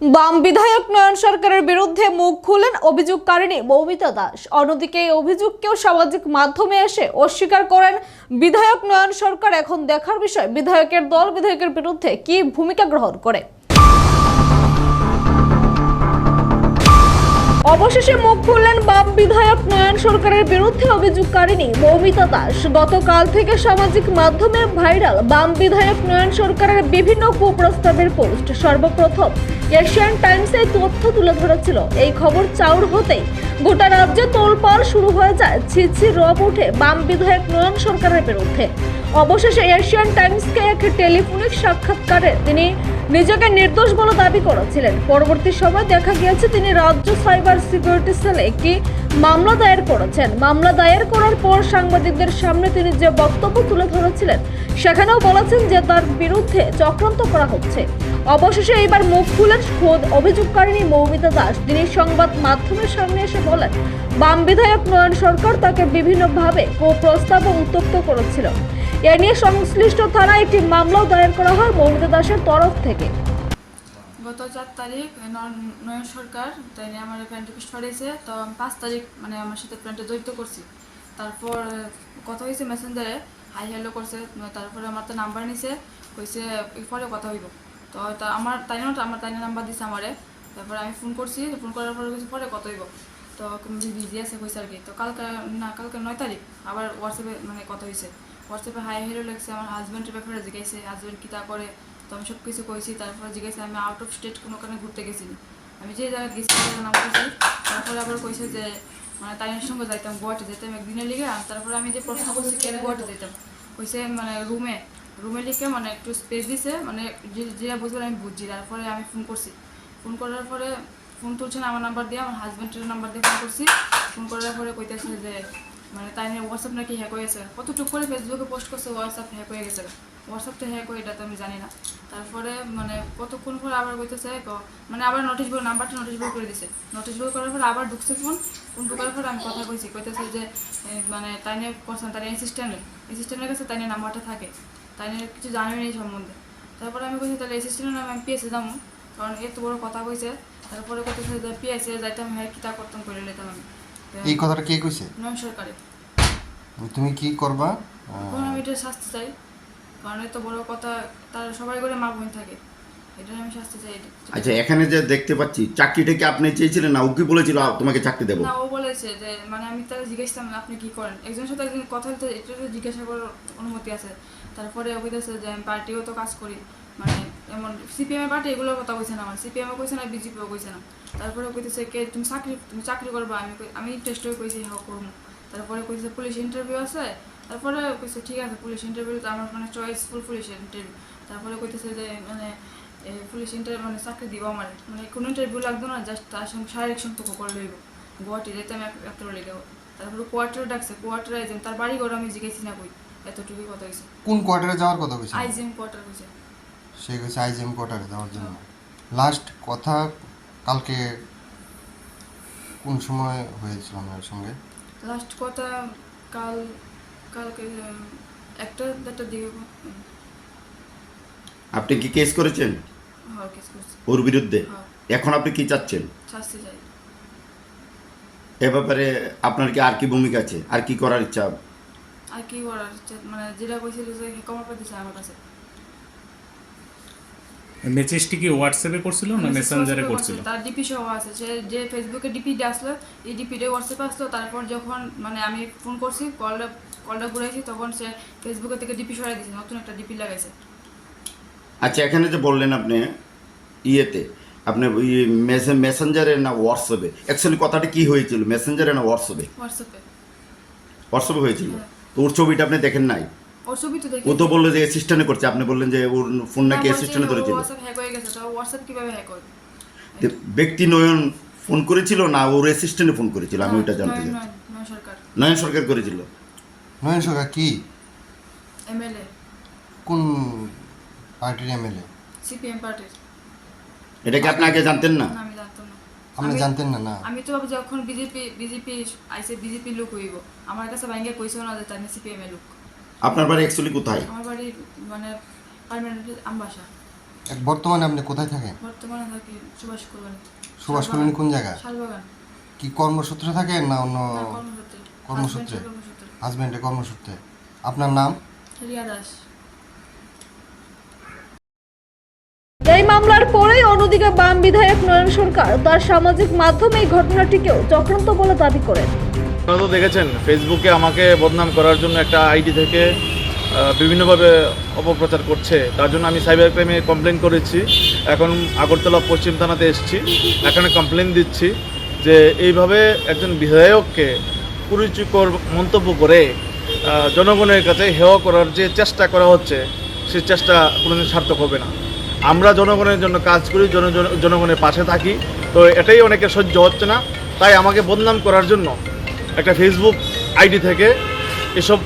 বাম বিধায়ক নয়ন সরকারের বিরুদ্ধে মুখ খুলেন অভিযোগকারিণী মৌমিতা দাস। অন্যদিকে এই অভিযোগকেও সামাজিক মাধ্যমে এসে অস্বীকার করেন বিধায়ক নয়ন সরকার। এখন দেখার বিষয়, বিধায়কের দল বিধায়কের বিরুদ্ধে কি ভূমিকা গ্রহণ করে? অবশেষে মুখ খুললেন বাম বিধায়ক নয়ন সরকারের বিরুদ্ধে অভিযোগকারিণী মৌমিতা দাস। গতকাল থেকে সামাজিক মাধ্যমে ভাইরাল বাম বিধায়ক নয়ন সরকারের বিভিন্ন কুপ্রস্তাবের পোস্ট। সর্বপ্রথম এশিয়ান টাইমস তথ্য তুলে ধরেছিল। এই খবর চাউর হতেই গোটা রাজ্যে তোলপাড় শুরু হয়ে যায় ছিছি রব উঠে বাম বিধায়ক নয়ন সরকারের বিরুদ্ধে। অবশেষে এশিয়ান টাইমসকে এক টেলিফোনিক সাক্ষাৎকারে তিনি নিজেকে নির্দোষ বলে দাবি করেছিলেন। পরবর্তী সময় দেখা গিয়েছে তিনি রাজ্য সাইবার সিকিউরিটি সেলে একটি মামলা দায়ের করেছেন। মামলা দায়ের করার পর সাংবাদিকদের সামনে তিনি যে বক্তব্য তুলে ধরেছিলেন, সেখানেও বলেছেন যে তার বিরুদ্ধে চক্রান্ত করা হচ্ছে। অবশেষে এইবার মুখ খুলেন খোদ অভিযোগকারিণী মৌমিতা দাস। তিনি সংবাদ মাধ্যমের সামনে এসে বলেন, বাম বিধায়ক নয়ন সরকার তাকে বিভিন্নভাবে কুপ্রস্তাব ও উত্তপ্ত করেছিল। এ নিয়ে সংশ্লিষ্ট থানায় একটি মামলাও দায়ের করা হয় মৌমিতা দাসের তরফ থেকে। গত চার তারিখ নয়ন সরকার, তাই আমার প্যান্টে পিস ফাড়িয়েছে তো পাঁচ তারিখ মানে আমার সাথে প্যান্টে জড়িত করছি। তারপর, কথা হয়েছে মেসেঞ্জারে হাই হ্যালো করছে। তারপরে আমার তো নাম্বার নিছে, কইছে পরে কথা হইব। তো তা আমার তাই না আমার তাই নাম্বার দিছে আমারে। তারপরে আমি ফোন করছি ফোন করার পরে কইছে, পরে কথা হইব। তো বিজি আছে কইছে আর কি। তো কালকে না, কালকে নয় তারিখ, আবার হোয়াটসঅ্যাপে মানে কথা হয়েছে হোয়াটসঅ্যাপে হাই হ্যালো লেগছে আমার হাজব্যান্ডের ব্যাপারে জিজ্ঞাসা হাজব্যান্ড কী তা করে, তো আমি সব কিছু কইছি, তারপরে জিজ্ঞাসা, আমি আউট অফ স্টেট কোনো কারণে ঘুরতে গেছি আমি যে জায়গায় গেছি নাম বলছি তারপরে আবার কইছে যে মানে তাইনের সঙ্গে যাইতাম গোয়াতে যেতাম একদিনের লিগে তারপরে আমি যে প্রশ্ন করছি, কেন গোয়াতে যেতাম কইছে মানে রুমে রুমে লিখে মানে একটু স্পেস দিছে মানে যেটা বুঝবেন আমি বুঝছি, তারপরে আমি ফোন করছি। ফোন করার পরে ফোন তুলছে না, আমার নাম্বার দিয়ে, আমার হাজব্যান্ডের নাম্বার দিয়ে ফোন করছি। ফোন করার পরে কইতেছে যে মানে তাই নিয়ে হোয়াটসঅ্যাপ নাকি হ্যাক হয়ে গেছে। কতটুকু করে ফেসবুকে পোস্ট করছে হোয়াটসঅ্যাপ হ্যাক হয়ে গেছে। হোয়াটসঅ্যাপটা হ্যাক হয়ে এটা তো আমি জানি না। তারপরে মানে কতক্ষণ পরে আবার কইতেছে, ক- মানে আবার নোটিশ বোর্ড নাম্বারটা নোটিশ বোর্ড করে দিছে। নোটিশ বোর্ড করার পরে আবার ঢুকছে ফোন ফোন ঢুকার পর আমি কথা কইছি। কইতেছে যে মানে তাই নিয়ে করছেন তাই অ্যাসিস্ট্যান্টের অ্যাসিস্ট্যান্টের কাছে তাই নিয়ে নাম্বারটা থাকে। তাই নিয়ে কিছু জানি না এই সম্বন্ধে। তারপরে আমি কইছি, তাহলে অ্যাসিস্ট্যান্টের নামে আমি পিএসে যাব। কারণ এত বড় কথা কইছে। তারপরে কইতেছে যে পিএসে যাইতাম হ্যাঁ কিতা করতাম করে নিতাম আমি। এই কথাটা কে কইছে? নন সরকারি। তুমি কি করবা? আমি এটা শাস্তি চাই কারণ এত বড় কথা তার সবাই করে মা বোন থাকে। এটা আমি শাস্তি চাই আচ্ছা এখানে যে দেখতে পাচ্ছি চাকরিটা কি আপনি চেয়েছিলেন না? ও কি বলেছিল তোমাকে চাকরি দেবো? না ও বলেছে যে মানে আমি তাকে জিজ্ঞাসলাম আপনি কি করেন? একজনের সাথে একজন কথা বলতে এটা জিজ্ঞাসা করার অনুমতি আছে। তারপরে ও কইতেছে যে আমি পার্টিও তো কাজ করি মানে এমন সিপিএম এর পার্টি এগুলোর কথা কইছে না আমার সিপিএমও কইছে না বিজেপিও কইছে না। তারপরে কইতেছে কে তুমি চাকরি তুমি চাকরি করবা আমি আমি টেস্ট হয়ে কইছি হ্যাঁ করব। তারপরে কইছে পুলিশ ইন্টারভিউ আছে তারপরে কইছে ঠিক আছে পুলিশ ইন্টারভিউ তো আমার মানে চয়েসফুল পুলিশ ইন্টারভিউ তারপরে কইতেছে যে মানে পুলিশ ইন্টারভিউ মানে চাকরি দিব আমার। মানে কোনো ইন্টারভিউ লাগতো না জাস্ট তার সঙ্গে শারীরিক সম্পর্ক করে লইব। গুয়াহাটি যেতে আমি এত লেগে তারপরে কোয়ার্টার ডাকছে কোয়ার্টার আইজেম তার বাড়ি ঘর আমি জিজ্ঞেসি না কই এতটুকুই কথা হয়েছে কোন কোয়ার্টারে যাওয়ার কথা কইছে? আইজিএম কোয়ার্টার হয়েছে সে কইছে আইজিএম কোয়ার্টারে যাওয়ার জন্য। লাস্ট কথা কালকে কোন সময় হয়েছিল আমার সঙ্গে? লাস্ট কথা কাল কালকে একটা দেড়টার দিকে আপনি কি কেস করেছেন? হওয়ার কেস করছে। ওর বিরুদ্ধে? হ্যাঁ। এখন আপনি কি চাচ্ছেন? শাস্তি চাই এ ব্যাপারে আপনার কি আর কি ভূমিকা আছে? আর কি করার ইচ্ছা? আর কি করার ইচ্ছা, মানে যেটা কইছিল যে কমার পাইতেছে আমার কাছে। মেসেজটি কি হোয়াটসঅ্যাপে করছিল না মেসেঞ্জারে করছিল? তার ডিপি সহ আছে সে যে ফেসবুকে ডিপি আসলো এই ডিপিটা হোয়াটসঅ্যাপে আসলো তারপর যখন মানে আমি ফোন করছি কলটা কলটা ঘুরাইছি তখন সে ফেসবুকে থেকে ডিপি সরাই দিয়েছে নতুন একটা ডিপি লাগাইছে। আচ্ছা এখানে যে বললেন আপনি ইয়েতে আপনি ওই মেসেঞ্জারে না হোয়াটসঅ্যাপে অ্যাকচুয়ালি কথাটা কি হয়েছিল? মেসেঞ্জারে না হোয়াটসঅ্যাপে হোয়াটসঅ্যাপে হোয়াটসঅ্যাপে হয়েছিল? হ্যাঁ। তো ওর ছবিটা আপনি দেখেন নাই? ওর ছবি তো দেখি। ও তো বলল যে অ্যাসিস্ট্যান্টে করছে। আপনি বললেন যে ওর ফোন নাকি অ্যাসিস্ট্যান্টে ধরেছিল। হোয়াটসঅ্যাপ হ্যাক হয়ে গেছে তো হোয়াটসঅ্যাপ কীভাবে হ্যাক হবে ব্যক্তি নয়ন ফোন করেছিল না ওর অ্যাসিস্ট্যান্টে ফোন করেছিল? আমি ওটা জানতে চাই সরকার। নয়ন সরকার করেছিল। নয়ন সরকার কি? এমএলএ। কোন পার্টির এমএলএ? সিপিএম পার্টির। এটা কি আপনি আগে জানতেন না? না, আমি জানতাম না। আপনি জানতেন না না। আমি তো যখন বিজেপি বিজেপি আইসে বিজেপি লোক হইব আমার কাছে ভাঙ্গে কইছেও না যে তাই সিপিএম এর লোক। আপনার বাড়ি অ্যাকচুয়ালি কোথায়? আমার বাড়ি মানে পার্মানেন্ট আমবাসা। এক বর্তমানে আপনি কোথায় থাকেন? বর্তমানে থাকি সুভাষ কলোনি সুভাষ কলোনি কোন জায়গায় শালবাগান। কি কর্মসূত্রে থাকেন না অন্য কর্মসূত্রে? হাজবেন্ডের কর্মসূত্রে। কর্মসূত্রে। আপনার নাম? রিয়া দাস। এই মামলার পরেই অন্যদিকে বাম বিধায়ক নয়ন সরকার তার সামাজিক মাধ্যমে এই ঘটনাটিকেও চক্রান্ত বলে দাবি করেন। আপনারা তো দেখেছেন ফেসবুকে আমাকে বদনাম করার জন্য একটা আইডি থেকে বিভিন্নভাবে অপপ্রচার করছে। তার জন্য আমি সাইবার ক্রাইমে কমপ্লেন করেছি। এখন আগরতলা পশ্চিম থানাতে এসেছি। এখানে কমপ্লেন দিচ্ছি যে এইভাবে একজন বিধায়ককে কুরুচিকর মন্তব্য করে জনগণের কাছে হেয় করার যে চেষ্টা করা হচ্ছে সে চেষ্টা কোনোদিন সার্থক হবে না। আমরা জনগণের জন্য কাজ করি, জন, জন- জনগণের পাশে থাকি। তো এটাই অনেকে সহ্য হচ্ছে না। তাই আমাকে বদনাম করার জন্য একটা ফেসবুক আইডি থেকে এসব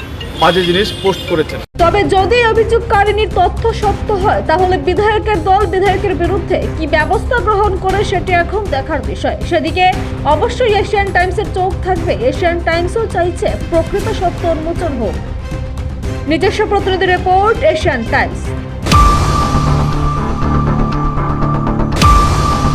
বাজে জিনিস পোস্ট করেছেন। তবে যদি অভিযোগকারিনীর তথ্য সত্য হয়, তাহলে বিধায়কের দল বিধায়কের বিরুদ্ধে কি ব্যবস্থা গ্রহণ করে সেটি এখন দেখার বিষয়। সেদিকে অবশ্যই এশিয়ান টাইমসের চোখ থাকবে। এশিয়ান টাইমসও চাইছে প্রকৃত সত্য উন্মোচন হোক। নিজস্ব প্রতিনিধি রিপোর্ট এশিয়ান টাইমস